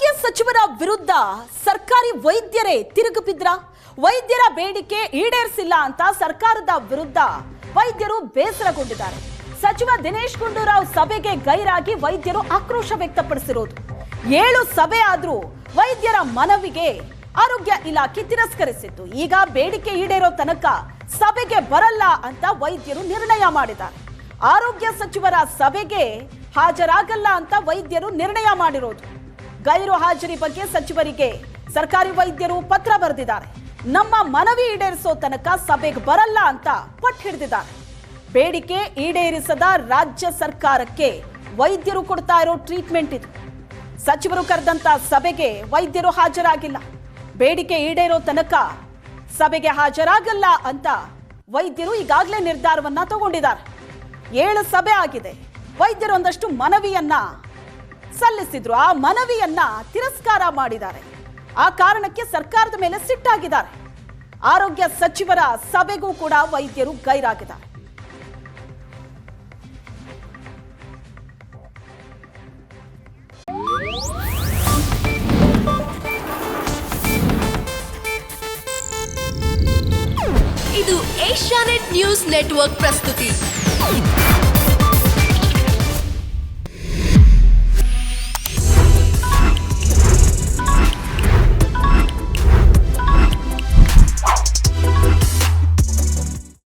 ಆರೋಗ್ಯ ಸಚಿವರ ವಿರುದ್ಧ ಸರ್ಕಾರಿ ವೈದ್ಯರೇ ತಿರುಗು ಬಿದ್ರ ವೈದ್ಯರ ಬೇಡಿಕೆ ಈಡೇರಿಸಿಲ್ಲ ಅಂತ ಸರ್ಕಾರದ ವಿರುದ್ಧ ವೈದ್ಯರು ಬೇಸರಗೊಂಡಿದ್ದಾರೆ. ಸಚಿವ ದಿನೇಶ್ ಗುಂಡೂರಾವ್ ಸಭೆಗೆ ಗೈರಾಗಿ ವೈದ್ಯರು ಆಕ್ರೋಶ ವ್ಯಕ್ತಪಡಿಸಿರೋದು. ಏಳು ಸಭೆ ಆದ್ರೂ ವೈದ್ಯರ ಮನವಿಗೆ ಆರೋಗ್ಯ ಇಲಾಖೆ ತಿರಸ್ಕರಿಸಿತ್ತು. ಈಗ ಬೇಡಿಕೆ ಈಡೇರೋ ತನಕ ಸಭೆಗೆ ಬರಲ್ಲ ಅಂತ ವೈದ್ಯರು ನಿರ್ಣಯ ಮಾಡಿದ್ದಾರೆ. ಆರೋಗ್ಯ ಸಚಿವರ ಸಭೆಗೆ ಹಾಜರಾಗಲ್ಲ ಅಂತ ವೈದ್ಯರು ನಿರ್ಣಯ ಮಾಡಿರೋದು. ಗೈರು ಹಾಜರಿ ಬಗ್ಗೆ ಸಚಿವರಿಗೆ ಸರ್ಕಾರಿ ವೈದ್ಯರು ಪತ್ರ ಬರೆದಿದ್ದಾರೆ. ನಮ್ಮ ಮನವಿ ಈಡೇರಿಸೋ ತನಕ ಸಭೆಗೆ ಬರಲ್ಲ ಅಂತ ಪಟ್ಟು ಹಿಡಿದಿದ್ದಾರೆ. ಬೇಡಿಕೆ ಈಡೇರಿಸದ ರಾಜ್ಯ ಸರ್ಕಾರಕ್ಕೆ ವೈದ್ಯರು ಕೊಡ್ತಾ ಇರೋ ಟ್ರೀಟ್ಮೆಂಟ್ ಇದು. ಸಚಿವರು ಕರೆದಂತ ಸಭೆಗೆ ವೈದ್ಯರು ಹಾಜರಾಗಿಲ್ಲ. ಬೇಡಿಕೆ ಈಡೇರೋ ತನಕ ಸಭೆಗೆ ಹಾಜರಾಗಲ್ಲ ಅಂತ ವೈದ್ಯರು ಈಗಾಗಲೇ ನಿರ್ಧಾರವನ್ನ ತಗೊಂಡಿದ್ದಾರೆ. ಏಳು ಸಭೆ ಆಗಿದೆ. ವೈದ್ಯರು ಒಂದಷ್ಟು ಮನವಿಯನ್ನ ಸಲ್ಲಿಸಿದ್ರು. ಆ ಮನವಿಯನ್ನ ತಿರಸ್ಕಾರ ಮಾಡಿದ್ದಾರೆ. ಆ ಕಾರಣಕ್ಕೆ ಸರ್ಕಾರದ ಮೇಲೆ ಸಿಟ್ಟಾಗಿದ್ದಾರೆ. ಆರೋಗ್ಯ ಸಚಿವರ ಸಭೆಗೂ ಕೂಡ ವೈದ್ಯರು ಗೈರಾಗಿದ್ದಾರೆ. ಇದು ಏಷ್ಯಾನೆಟ್ ನ್ಯೂಸ್ ನೆಟ್ವರ್ಕ್ ಪ್ರಸ್ತುತಿ.